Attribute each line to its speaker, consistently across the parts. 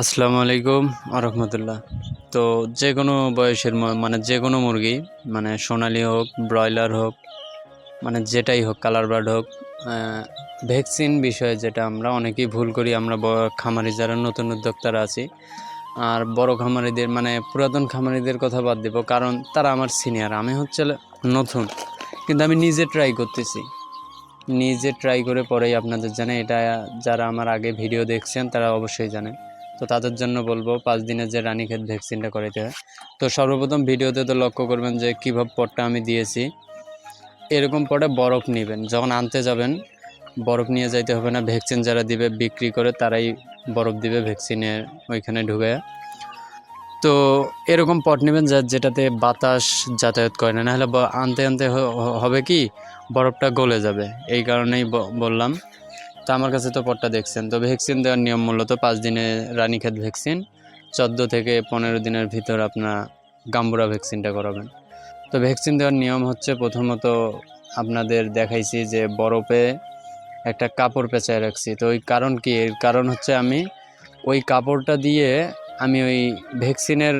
Speaker 1: আসসালামু আলাইকুম আরহামতুল্লাহ তো যে কোনো বয়সের মানে যে কোনো মুরগি মানে সোনালি হোক, ব্রয়লার হোক মানে যেটাই হোক, কালার বার্ড হোক ভ্যাকসিন বিষয়ে যেটা আমরা অনেকেই ভুল করি, আমরা খামারি যারা নতুন উদ্যোক্তারা আছি, আর বড় খামারিদের মানে পুরাতন খামারিদের কথা বাদ দেব, কারণ তারা আমার সিনিয়র, আমি হচ্ছে নতুন, কিন্তু আমি নিজে ট্রাই করতেছি। নিজে ট্রাই করে পরেই আপনাদের জানে এটা যারা আমার আগে ভিডিও দেখছেন, তারা অবশ্যই জানেন। তো তাদের জন্য বলব, পাঁচ দিনের যে রানীক্ষেত ভ্যাকসিনটা করাইতে হয়। তো সর্বপ্রথম ভিডিওতে তো লক্ষ্য করবেন যে কীভাবে পটটা আমি দিয়েছি। এরকম পটে বরফ নেবেন, যখন আনতে যাবেন, বরফ নিয়ে যাইতে হবে না। ভ্যাকসিন যারা দিবে, বিক্রি করে তারাই বরফ দিবে ভ্যাকসিনের ওইখানে ঢুকে তো এরকম পট নেবেন যা যেটাতে বাতাস যাতায়াত করে না। নাহলে আনতে আনতে হবে কি, বরফটা গলে যাবে। এই কারণেই বললাম তো আমার কাছে তো পটটা দেখছেন তো ভ্যাকসিন দেওয়ার নিয়ম মূলত পাঁচ দিনে রানীক্ষেত ভ্যাকসিন, চোদ্দ থেকে পনেরো দিনের ভিতর আপনার গাম্বুরা ভ্যাকসিনটা করাবেন। তো ভ্যাকসিন দেওয়ার নিয়ম হচ্ছে প্রথমত আপনাদের দেখাইছি যে বরফে একটা কাপড় পেঁচায় রাখছি। তো ওই কারণ কি? এর কারণ হচ্ছে আমি ওই কাপড়টা দিয়ে আমি ওই ভ্যাকসিনের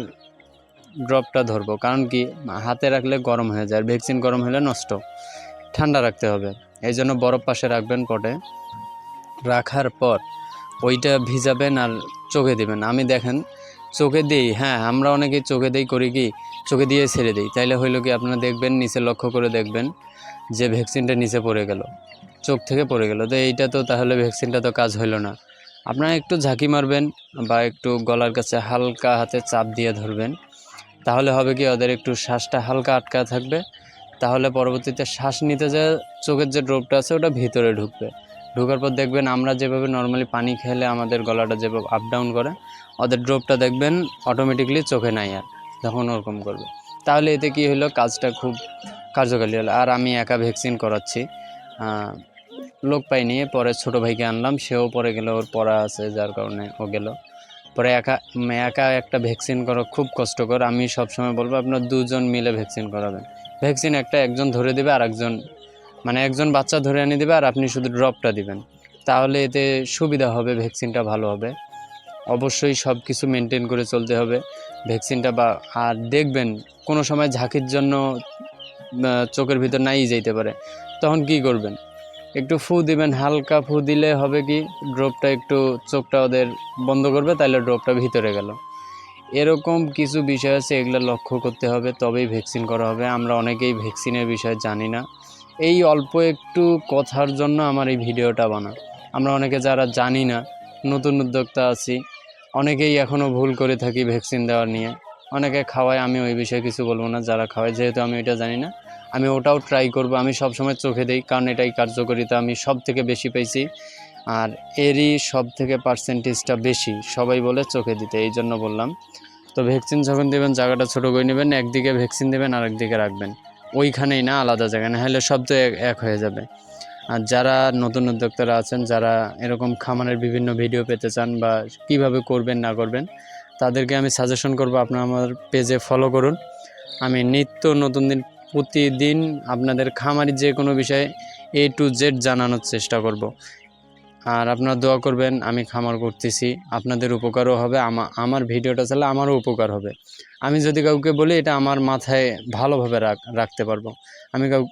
Speaker 1: ড্রপটা ধরবো। কারণ কি? হাতে রাখলে গরম হয়ে যায়। আর ভ্যাকসিন গরম হলে নষ্ট। ঠান্ডা রাখতে হবে। এই জন্য বরফ পাশে রাখবেন পটে। রাখার পর ওইটা ভিজাবেন আর চোখে দেবেন। আমি দেখেন, চোখে দিই হ্যাঁ আমরা অনেকেই চোখে দিই, করি কি, চোখে দিয়ে ছেড়ে দিই। তাইলে হইল কি, আপনারা দেখবেন, নিচে লক্ষ্য করে দেখবেন যে ভ্যাকসিনটা নিচে পড়ে গেল, চোখ থেকে পড়ে গেল। তো এইটা তো তাহলে ভ্যাকসিনটা তো কাজ হইল না। আপনারা একটু ঝাঁকি মারবেন বা একটু গলার কাছে হালকা হাতে চাপ দিয়ে ধরবেন। তাহলে হবে কি, ওদের একটু শ্বাসটা হালকা আটকা থাকবে। তাহলে পরবর্তীতে শ্বাস নিতে যে চোখের যে ড্রপটা আছে, ওটা ভিতরে ঢুকবে। ঢোকার পর দেখবেন আমরা যেভাবে নর্মালি পানি খেলে আমাদের গলাটা যেভাবে আপ ডাউন করে, ওদের ড্রপটা দেখবেন অটোমেটিকলি চোখে নাই আর, তখন ওরকম করবে। তাহলে এতে কি হলো? কাজটা খুব কার্যকারী হলো। আর আমি একা ভ্যাকসিন করাচ্ছি। লোক পাইনি, পরে ছোট ভাইকে আনলাম, সেও পরে গেল, ওর পড়া আছে, যার কারণে ও গেল। পরে একা একা একটা ভ্যাকসিন করা খুব কষ্টকর। আমি সবসময় বলব, আপনার দুজন মিলে ভ্যাকসিন করাবেন। ভ্যাকসিন একটা একজন ধরে দেবে আর একজন মানে একজন বাচ্চা ধরে এনে দেবে আর আপনি শুধু ড্রপটা দিবেন। তাহলে এতে সুবিধা হবে ভ্যাকসিনটা ভালো হবে। অবশ্যই সব কিছু মেনটেন করে চলতে হবে। ভ্যাকসিনটা বা, আর দেখবেন কোনো সময় ঝাঁকির জন্য চোখের ভিতর নাই যাইতে পারে। তখন কি করবেন? একটু ফু দিবেন, হালকা ফু দিলে হবে কি ড্রপটা একটু চোখটা ওদের বন্ধ করবে তাহলে ড্রপটা ভিতরে গেল। এরকম কিছু বিষয় আছে, এগুলো লক্ষ্য করতে হবে, তবেই ভ্যাকসিন করা হবে। আমরা অনেকেই ভ্যাকসিনের বিষয়ে জানি না। এই অল্প একটু কথার জন্য আমার এই ভিডিওটা বানা আমরা অনেকে যারা জানি না, নতুন উদ্যোক্তা আছি, অনেকেই এখনও ভুল করে থাকি ভ্যাকসিন দেওয়ার নিয়ে। অনেকে খাওয়ায়, আমি ওই বিষয়ে কিছু বলব না, যারা খাওয়ায়, যেহেতু আমি এটা জানি না, আমি ওটাও ট্রাই করব, আমি সবসময় চোখে দিই, কারণ এটাই কার্যকরিতা, আমি সব থেকে বেশি পেয়েছি। আর এরই সব থেকে পার্সেন্টেজটা বেশি, সবাই বলে চোখে দিতে, এই জন্য বললাম। তো ভ্যাকসিন যখন দেবেন, জায়গাটা ছোটো করে নেবেন, একদিকে ভ্যাকসিন দেবেন আর একদিকে রাখবেন। ওইখানেই না, আলাদা জায়গায় না, হলে সব তো এক- হয়ে যাবে। আর যারা নতুন উদ্যোক্তারা আছেন, যারা এরকম খামারের বিভিন্ন ভিডিও পেতে চান বা কীভাবে করবেন, না করবেন, তাদেরকে আমি সাজেশন করব, আপনারা আমার পেজে ফলো করুন। আমি নিত্য নতুন দিন, প্রতিদিন আপনাদের খামারি যে কোনো বিষয়ে এ টু জেড জানানোর চেষ্টা করব। আর আপনারা দোয়া করবেন, আমি খামার করতেছি। আপনাদের উপকারও হবে, আমা, আমার ভিডিওটা চালে আমারও উপকার হবে। আমি যদি কাউকে বলি, এটা আমার মাথায় ভালোভাবে রাখ, রাখতে পারব। আমি কাউ